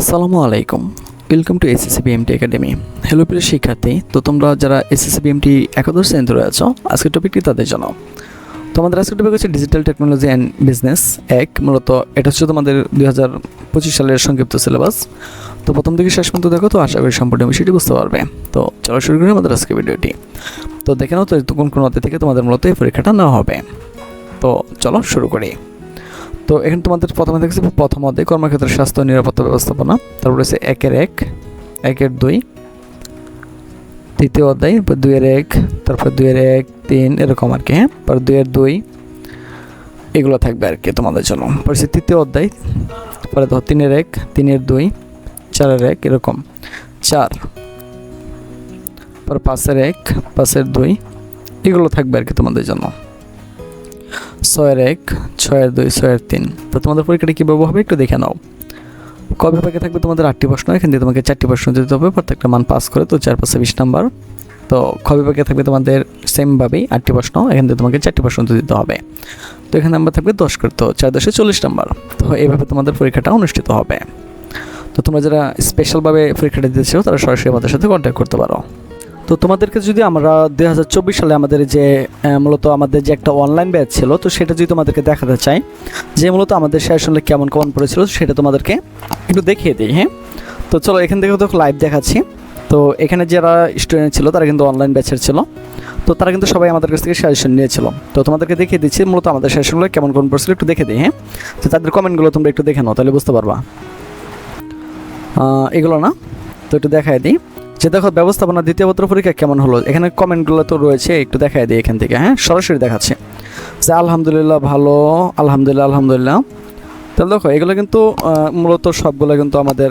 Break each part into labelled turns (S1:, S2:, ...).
S1: আসসালামু আলাইকুম। Welcome to SSC BMT academy hello প্রিয় শিক্ষার্থী, তো তোমরা যারা এসএসসি বিএমটি একাদশ শ্রেণীতে রয়েছো, আজকের টপিকটি তাদের জন্য। তোমাদের আজকের টপিক হচ্ছে ডিজিটাল টেকনোলজি অ্যান্ড বিজনেস এক। মূলত এটা হচ্ছে তোমাদের দুই হাজার পঁচিশ সালের সংক্ষিপ্ত সিলেবাস তো প্রথম থেকে শেষ পর্যন্ত দেখো, তো আশা করি সম্পূর্ণ বিষয়টি বুঝতে পারবে। তো চলো শুরু করি আমাদের আজকে ভিডিওটি। তো দেখে নাও তো কোন কোন অধ্যায় থেকে তোমাদের মূলত এই পরীক্ষাটা নেওয়া হবে। তো চলো শুরু করি। তো এখানে তোমাদের প্রথমে দেখছি প্রথম অধ্যায়, কর্মক্ষেত্রে, স্বাস্থ্য, নিরাপত্তা ব্যবস্থাপনা। তারপরে হচ্ছে একের এক, একের দুই। তৃতীয় অধ্যায় এরপর দুইয়ের এক, তারপর দুইয়ের এক, তিন, এরকম আর কি হ্যাঁ? পর দুইয়ের দুই, এগুলো থাকবে আর কি তোমাদের জন্য। পরে তৃতীয় অধ্যায় পরে ধর তিনের এক, তিনের দুই, চারের এক, এরকম। চার পর পাঁচের এক, পাঁচের দুই, এগুলো থাকবে আর কি তোমাদের জন্য। ছয়ের এক, ছয়ের দুই, ছয়ের তিন। তো তোমাদের পরীক্ষাটা কীভাবে হবে একটু দেখে নাও। ক বিভাগে থাকবে তোমাদের আটটি প্রশ্ন, এখান থেকে তোমাকে চারটি প্রশ্ন দিতে হবে, প্রত্যেকটা মান পাস করে, তো চার, পাঁচে বিশ নাম্বার। তো খ বিভাগে থাকবে তোমাদের সেমভাবেই আটটি প্রশ্ন, এখান থেকে তোমাকে চারটি প্রশ্ন দিতে হবে। তো এখানে নাম্বার থাকবে দশ করে, তো চার দশে চল্লিশ নাম্বার। তো এইভাবে তোমাদের পরীক্ষাটা অনুষ্ঠিত হবে। তো তোমরা যারা স্পেশালভাবে পরীক্ষাটা দিতেছো, তারা সরাসরি আমাদের সাথে কন্ট্যাক্ট করতে পারো। তো তোমাদেরকে যদি আমরা দুই হাজার চব্বিশ সালে আমাদের যে মূলত আমাদের যে একটা অনলাইন ব্যাচ ছিল, তো সেটা যদি তোমাদেরকে দেখাতে চাই, যে মূলত আমাদের সেশনে কেমন কেমন পড়েছিল, সেটা তোমাদেরকে একটু দেখিয়ে দিই হ্যাঁ? তো চলো, এখান থেকে তো লাইভ দেখাচ্ছি। তো এখানে যারা স্টুডেন্ট ছিল, তারা কিন্তু অনলাইন ব্যাচের ছিল। তো তারা কিন্তু সবাই আমাদের কাছ থেকে সাজেশন নিয়েছিল। তো তোমাদেরকে দেখিয়ে দিচ্ছি মূলত আমাদের সেশনগুলো কেমন কেমন পড়ছিল, একটু দেখে দিই হ্যাঁ? তো তাদের কমেন্টগুলো তোমরা একটু দেখে নাও, তাহলে বুঝতে পারবা। এগুলো না? তো একটু দেখায় দিই। যে দেখো, ব্যবস্থাপনা দ্বিতীয় পত্র পরীক্ষা কেমন হলো? এখানে কমেন্টগুলো তো রয়েছে, একটু দেখায় দিই এখান থেকে হ্যাঁ? সরাসরি দেখাচ্ছে। যে আলহামদুলিল্লাহ ভালো, আলহামদুলিল্লাহ আলহামদুলিল্লাহ। তাহলে দেখো, এগুলো কিন্তু মূলত সবগুলো কিন্তু আমাদের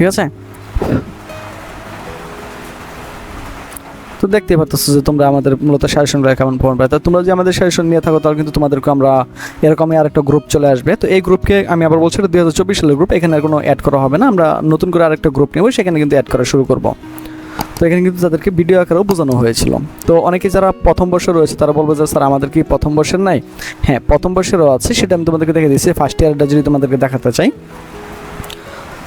S1: ঠিক আছে? তো দেখতেই পাচ্ছ যে তোমরা আমাদের মূলত সাজেশনগুলো কেমন ফোন তো তোমরা যদি আমাদের সাজেশন নিয়ে থাকো, তাহলে কিন্তু তোমাদেরকে আমরা এরকমই আরেকটা গ্রুপ চলে আসবে। তো এই গ্রুপকে আমি আবার বলছি দুই হাজার চব্বিশ সালের গ্রুপ এখানে কোনো অ্যাড করা হবে না। আমরা নতুন করে আরেকটা গ্রুপ নেব, সেখানে কিন্তু অ্যাড করা শুরু করব। তো এখানে কিন্তু তাদেরকে ভিডিও আকারেও বোঝানো হয়েছিল। তো অনেকে যারা প্রথম বর্ষে রয়েছে, তারা বলবে যে, স্যার, আমাদের কি প্রথম বর্ষের নাই? হ্যাঁ প্রথম বর্ষেরও আছে, সেটা আমি তোমাদেরকে দেখে দিচ্ছি ফার্স্ট ইয়ারটা যদি তোমাদেরকে দেখাতে চাই।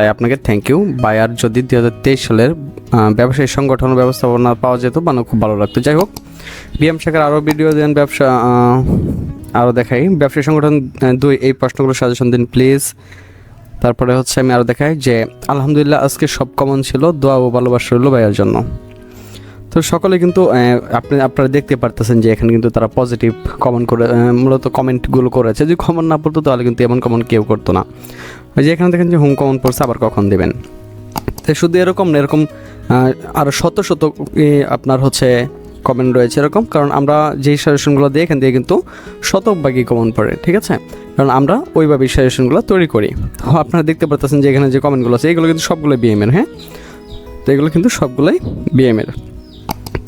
S2: তাই আপনাকে থ্যাংক ইউ বায়ার যদি দুই হাজার তেইশ সালের ব্যবসায়ী সংগঠন ব্যবস্থাপনা পাওয়া যেত মানে খুব ভালো লাগতো। যাই হোক, বিএম শাখার আরও ভিডিও দেন, ব্যবসা আরও দেখাই। ব্যবসায়ী সংগঠন দুই, এই প্রশ্নগুলো সাজেশন দিন প্লিজ তারপরে হচ্ছে আমি আরও দেখাই যে, আলহামদুলিল্লাহ, আজকে সব কমন ছিল, দোয়া ও ভালোবাসা রইল ভাইয়ের জন্য। তো সকলে কিন্তু আপনি, আপনারা দেখতে পারতেছেন যে এখানে কিন্তু তারা পজিটিভ কমেন্ট করে মূলত কমেন্টগুলো করেছে। যদি কমন না পড়তো, তাহলে কিন্তু এমন কমন কেউ করতো না। ওই যে এখানে দেখেন যে হুম কমন পড়ছে, আবার কখন দেবেন? তো শুধু এরকম না, এরকম আরও শত শত আপনার হচ্ছে কমেন্ট রয়েছে এরকম, কারণ আমরা যেই সাজেশনগুলো দিই এখান থেকে কিন্তু শতভাগই কমন পড়ে, ঠিক আছে? কারণ আমরা ওইভাবেই সাজেশনগুলো তৈরি করি। আপনারা দেখতে পারতেছেন যে এখানে যে কমেন্টগুলো আছে, এগুলো কিন্তু সবগুলো বিএমের হ্যাঁ? তো এগুলো কিন্তু সবগুলোই বিএমের